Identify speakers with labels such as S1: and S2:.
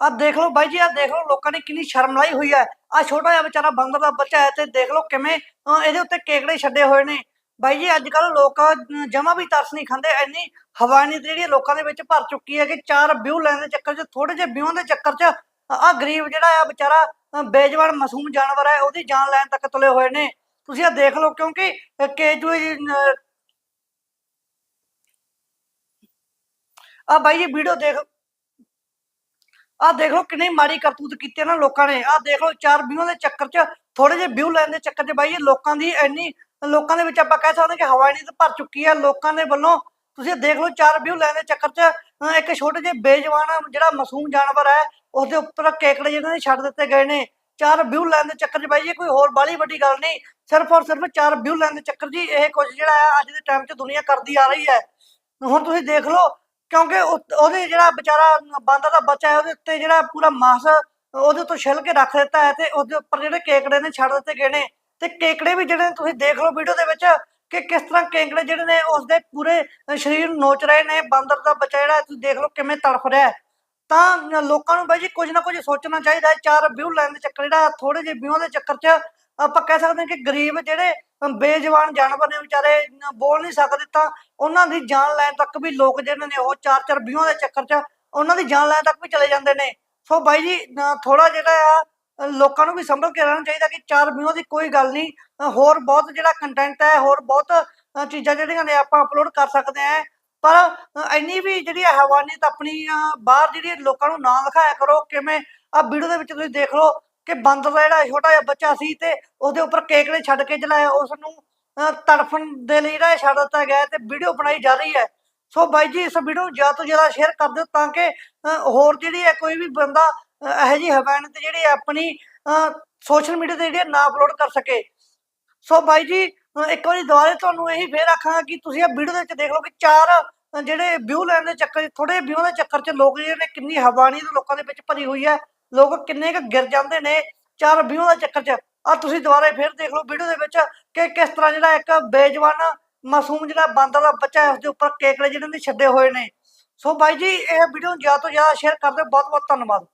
S1: ਆਹ ਦੇਖ ਲਓ ਬਾਈ ਜੀ ਆਹ ਦੇਖ ਲਓ ਲੋਕਾਂ ਨੇ ਕਿੰਨੀ ਸ਼ਰਮ ਲਾਈ ਹੋਈ ਹੈ ਆਹ ਛੋਟਾ ਜਿਹਾ ਵਿਚਾਰਾ ਬੰਗਰ ਦਾ ਬੱਚਾ ਹੈ ਤੇ ਦੇਖ ਲਓ ਕਿਵੇਂ ਅਹ, ਇਹਦੇ ਉੱਤੇ ਕੇਕੜੇ ਛੱਡੇ ਹੋਏ ਨੇ। ਬਾਈ ਜੀ ਅੱਜ ਕੱਲ ਲੋਕ ਜਮਾ ਵੀ ਤਰਸ ਨਹੀਂ ਖਾਂਦੇ ਇੰਨੀ ਹਵਾਨੀ ਜਿਹੜੀ ਲੋਕਾਂ ਦੇ ਵਿੱਚ ਭਰ ਚੁੱਕੀ ਹੈ ਕਿ ਚਾਰ ਵਿਊ ਲੈਣ ਦੇ ਚੱਕਰ 'ਚ ਥੋੜੇ ਜਿਹੇ ਵਿਊਆਂ ਦੇ ਚੱਕਰ 'ਚ ਆਹ ਗਰੀਬ ਜਿਹੜਾ ਆ ਵਿਚਾਰਾ ਅਹ, ਬੇਜਵਾਨ ਮਾਸੂਮ ਜਾਨਵਰ ਹੈ ਉਹਦੀ ਜਾਨ ਲੈਣ ਤੱਕ ਤੁਲੇ ਹੋਏ ਨੇ। ਤੁਸੀਂ ਆਹ ਦੇਖ ਲਓ ਕਿਉਂਕਿ ਕੇਜੂ ਆ ਬਾਈ ਜੀ ਵੀਡੀਓ ਦੇਖ ਆਹ ਦੇਖ ਲਓ ਕਿੰਨੀ ਮਾੜੀ ਕਰਤੂਤ ਕੀਤੀ ਨਾ ਲੋਕਾਂ ਨੇ। ਆਹ ਦੇਖ ਲਓ ਚਾਰ ਵਿਊਆਂ ਦੇ ਚੱਕਰ 'ਚ ਥੋੜੇ ਜਿਹੇ ਵਿਊ ਲੈਣ ਦੇ ਚੱਕਰ 'ਚ ਬਾਈ ਇਹ ਲੋਕਾਂ ਦੀ ਇੰਨੀ, ਲੋਕਾਂ ਦੇ ਵਿੱਚ ਆਪਾਂ ਕਹਿ ਸਕਦੇ ਹਾਂ ਕਿ ਹਵਾ ਨਹੀਂ ਤੇ ਭਰ ਚੁੱਕੀ ਹੈ। ਲੋਕਾਂ ਦੇ ਵੱਲੋਂ ਤੁਸੀਂ ਇਹ ਦੇਖ ਲਓ ਚਾਰ ਵਿਊ ਲੈਣ ਦੇ ਚੱਕਰ 'ਚ ਇੱਕ ਛੋਟੇ ਜਿਹੇ ਬੇਜਵਾਨ ਜਿਹੜਾ ਮਾਸੂਮ ਜਾਨਵਰ ਹੈ ਉਹਦੇ ਉੱਪਰ ਕੇਕੜੇ ਜਿਹਨਾਂ ਨੇ ਛੱਡ ਦਿੱਤੇ ਗਏ ਨੇ। ਚਾਰ ਵਿਊ ਲੈਣ ਦੇ ਚੱਕਰ 'ਚ ਬਾਈ ਇਹ ਕੋਈ ਹੋਰ ਬਾਲੀ ਵੱਡੀ ਗੱਲ ਨਹੀਂ। ਸਿਰਫ ਔਰ ਸਿਰਫ ਚਾਰ ਵਿਊ ਲੈਣ ਦੇ ਚੱਕਰ 'ਚ ਹੀ ਇਹ ਕੁਝ ਜਿਹੜਾ ਹੈ ਅੱਜ ਦੇ ਟਾਈਮ 'ਚ ਦੁਨੀਆ ਕਰਦੀ ਆ ਰਹੀ ਹੈ। ਹੁਣ ਤੁਸੀਂ ਦੇਖ ਲਓ ਕਿਉਂਕਿ ਉਹ- ਉਹਦੇ ਜਿਹੜਾ ਵਿਚਾਰਾ ਬਾਂਦਰ ਦਾ ਬੱਚਾ ਹੈ ਉਹਦੇ ਉੱਤੇ ਜਿਹੜਾ ਪੂਰਾ ਮਾਸ ਉਹਦੇ ਤੋਂ ਛਿੱਲ ਕੇ ਰੱਖ ਦਿੱਤਾ ਹੈ ਤੇ ਉਹਦੇ ਉੱਪਰ ਜਿਹੜੇ ਕੇਕੜੇ ਨੇ ਛੱਡ ਦਿੱਤੇ ਗਏ ਨੇ। ਤੇ ਕੇਕੜੇ ਵੀ ਜਿਹੜੇ ਨੇ ਤੁਸੀਂ ਦੇਖ ਲਓ ਵੀਡੀਓ ਦੇ ਵਿੱਚ ਕਿ ਕਿਸ ਤਰ੍ਹਾਂ ਕੇਕੜੇ ਜਿਹੜੇ ਨੇ ਉਸਦੇ ਪੂਰੇ ਸਰੀਰ ਨੂੰ ਨੋਚ ਰਹੇ ਨੇ, ਬਾਂਦਰ ਦਾ ਬੱਚਾ ਜਿਹੜਾ, ਤੁਸੀਂ ਦੇਖ ਲਓ ਕਿਵੇਂ ਤੜਫ ਰਿਹਾ ਹੈ। ਤਾਂ ਲੋਕਾਂ ਨੂੰ ਬਾਈ ਜੀ ਕੁਝ ਨਾ ਕੁਝ ਸੋਚਣਾ ਚਾਹੀਦਾ ਹੈ, ਚਾਰ ਵਿਊ ਲੈਣ ਦੇ ਚੱਕਰ, ਜਿਹੜਾ ਥੋੜੇ ਜਿਹੇ ਵਿਊਆਂ ਦੇ ਚੱਕਰ 'ਚ ਆਪਾਂ ਕਹਿ ਸਕਦੇ ਹਾਂ ਕਿ ਗਰੀਬ ਜਿਹੜੇ ਬੇਜਵਾਨ ਜਾਨਵਰ ਨੇ ਵਿਚਾਰੇ ਬੋਲ ਨਹੀਂ ਸਕਦੇ ਤਾਂ ਉਹਨਾਂ ਦੀ ਜਾਨ ਲੈਣ ਤੱਕ ਵੀ ਲੋਕ ਜਿਹੜੇ ਨੇ ਉਹ ਚਾਰ ਚਾਰ ਵਿਊਆਂ ਦੇ ਚੱਕਰ 'ਚ ਉਹਨਾਂ ਦੀ ਜਾਨ ਲੈਣ ਤੱਕ ਵੀ ਚਲੇ ਜਾਂਦੇ ਨੇ। ਸੋ ਬਾਈ ਜੀ ਥੋੜਾ ਜਿਹੜਾ ਆ ਲੋਕਾਂ ਨੂੰ ਵੀ ਸੰਭਲ ਕੇ ਰਹਿਣਾ ਚਾਹੀਦਾ ਕਿ ਚਾਰ ਵਿਊਆਂ ਦੀ ਕੋਈ ਗੱਲ ਨਹੀਂ। ਹੋਰ ਬਹੁਤ ਜਿਹੜਾ ਕੰਟੈਂਟ ਹੈ, ਹੋਰ ਬਹੁਤ ਚੀਜ਼ਾਂ ਜਿਹੜੀਆਂ ਨੇ ਆਪਾਂ ਅਪਲੋਡ ਕਰ ਸਕਦੇ ਹਾਂ। ਪਰ ਇੰਨੀ ਵੀ ਜਿਹੜੀ ਹੈ ਹਵਾਨੀਅਤ ਆਪਣੀ ਬਾਹਰ ਜਿਹੜੀ ਲੋਕਾਂ ਨੂੰ ਨਾ ਦਿਖਾਇਆ ਕਰੋ, ਕਿਵੇਂ ਆ ਵੀਡੀਓ ਦੇ ਵਿੱਚ ਤੁਸੀਂ ਦੇਖ ਲਓ ਕਿ ਬਾਂਦਰ ਦਾ ਜਿਹੜਾ ਛੋਟਾ ਜਿਹਾ ਬੱਚਾ ਸੀ ਤੇ ਉਹਦੇ ਉੱਪਰ ਕੇਕੜੇ ਛੱਡ ਕੇ ਜਲਾਇਆ ਉਸ ਨੂੰ ਅ, ਤੜਫਣ ਦੇ ਲਈ ਜਿਹੜਾ ਇਹ ਛੱਡ ਦਿੱਤਾ ਗਿਆ ਹੈ ਤੇ ਵੀਡੀਓ ਬਣਾਈ ਜਾ ਰਹੀ ਹੈ। ਸੋ ਬਾਈ ਜੀ ਇਸ ਵੀਡੀਓ ਨੂੰ ਜ਼ਿਆਦਾ ਤੋਂ ਜ਼ਿਆਦਾ ਸ਼ੇਅਰ ਕਰ ਦਿਓ ਤਾਂ ਕਿ ਅ, ਹੋਰ ਜਿਹੜੀ ਹੈ ਕੋਈ ਵੀ ਬੰਦਾ ਅ, ਇਹੋ ਜਿਹੀ ਹਵਾਨੀਅਤ ਜਿਹੜੀ ਹੈ ਆਪਣੀ ਸੋਸ਼ਲ ਮੀਡੀਆ ਤੇ ਜਿਹੜੀ ਹੈ ਨਾ ਅਪਲੋਡ ਕਰ ਸਕੇ। ਸੋ ਬਾਈ ਜੀ ਅ, ਇੱਕ ਵਾਰੀ ਦੁਬਾਰੇ ਤੁਹਾਨੂੰ ਇਹੀ ਫੇਰ ਆਖਾਂਗਾ ਕਿ ਤੁਸੀਂ ਇਹ ਵੀਡੀਓ ਦੇ ਵਿੱਚ ਦੇਖ ਲਓ ਕਿ ਚਾਰ ਅ, ਜਿਹੜੇ ਵਿਊ ਲੈਣ ਦੇ ਚੱਕਰ ਥੋੜੇ ਵਿਊ ਦੇ ਚੱਕਰ 'ਚ ਲੋਕ ਜਿਹੜੇ ਨੇ ਕਿੰਨੀ ਹਵਾਨੀ ਲੋਕਾਂ ਦੇ ਵਿੱਚ ਭਰੀ ਹੋਈ ਹੈ। ਲੋਕ ਕਿੰਨੇ ਕੁ ਗਿਰ ਜਾਂਦੇ ਨੇ, ਚਾਰ ਵਿਊ ਦੇ ਚੱਕਰ 'ਚ। ਆ ਤੁਸੀਂ ਦੁਬਾਰੇ ਫੇਰ ਦੇਖ ਲਓ ਵੀਡੀਓ ਦੇ ਵਿੱਚ ਕਿ ਕਿਸ ਤਰ੍ਹਾਂ ਜਿਹੜਾ ਇੱਕ ਬੇਜਵਾਨ ਮਾਸੂਮ ਜਿਹੜਾ ਬਾਂਦਰ ਦਾ ਬੱਚਾ ਹੈ, ਉਸਦੇ ਉੱਪਰ ਕੇਕੜੇ ਜਿਹੜੇ ਨੇ ਛੱਡੇ ਹੋਏ ਨੇ। ਸੋ ਬਾਈ ਜੀ, ਇਹ ਵੀਡੀਓ ਨੂੰ ਜ਼ਿਆਦਾ ਤੋਂ ਜ਼ਿਆਦਾ ਸ਼ੇਅਰ ਕਰ ਦਿਓ। ਬਹੁਤ ਬਹੁਤ ਧੰਨਵਾਦ।